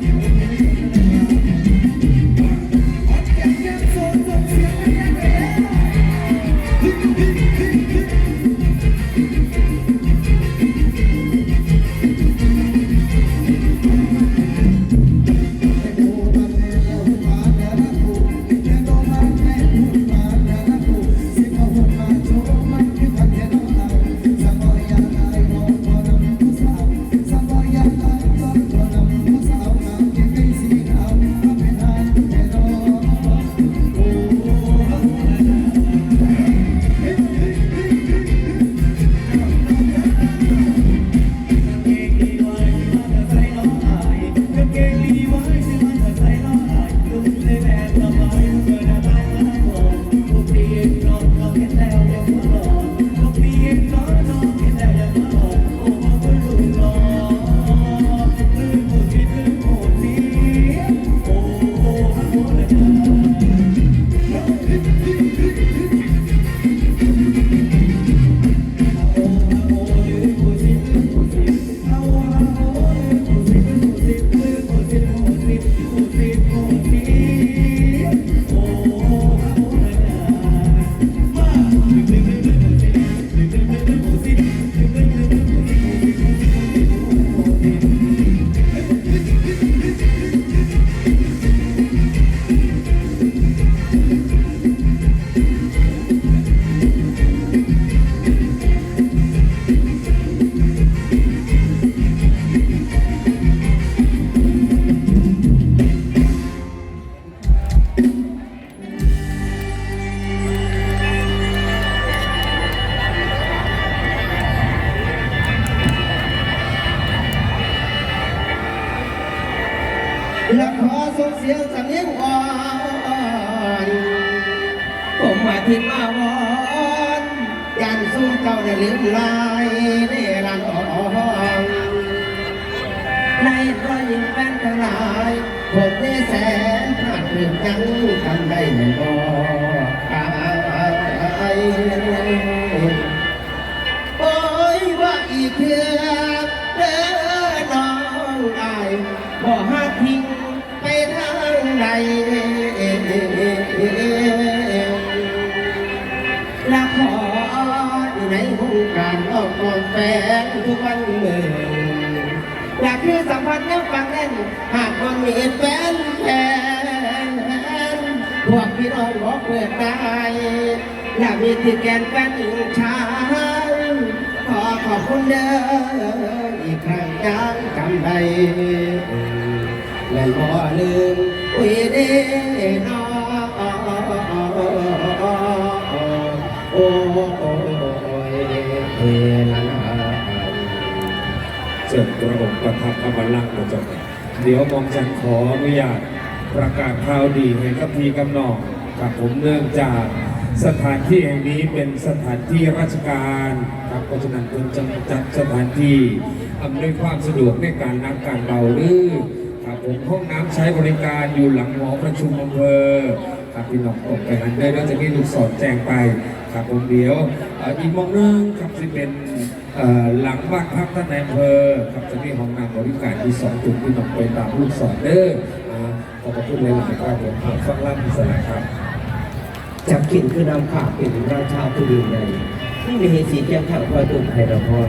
give me และขอส่งเสียงสำเนียงอ่อนผมมาทิ้งมาวอนยันสู้เจ้าในลืมลายในรันอ่อนในรอยยิ้มแฟนทั้งหลายผมได้แสนพลาดถึงยังทำได้ไม่พอ ละขออยู่ในวงการออกกองแฟนทุกวันเมื่ออยากคือสัมผัสยังฟังแน่นหากมันมีแฟนแฟนพวกพี่น้องบอกเปิดได้อยากมีที่แกนแฟนหญิงชายขอขอบคุณเด้ออีกครั้งยังจำได้และบ่ลืม โอ้ยลาลาเจิดกระบอกประทับพระบัลลังก์มาจบเดี๋ยวมองฉันขออนุญาตประกาศข่าวดีให้กับพี่กำนองกับผมเนื่องจากสถานที่แห่งนี้เป็นสถานที่ราชการครับเพราะฉะนั้นคุณจะจัดสถานที่อำนวยความสะดวกในการนักการเบาหรือครับผมห้องน้ำใช้บริการอยู่หลังหอประชุมอำเภอครับพี่น้องตกไปนั้นได้แล้วจะมีลูกศรแจ้งไป ครับผมเดี๋ยวอีกมองนึงครับที่เป็นหลังบ้านพักท่านนายอำเภอครับจะมีห้องน้ำบริการที่สองจุดที่น้องไปตามลูกศรเด้อขอบพระคุณหลายครับผมอ่าฟังล่ำอิสระครับจับกินคือนำขาเป็นราชาผู้ดีในไม่มีเหตุสีแก้มข่าวคอยตุ่มไทยเราพอ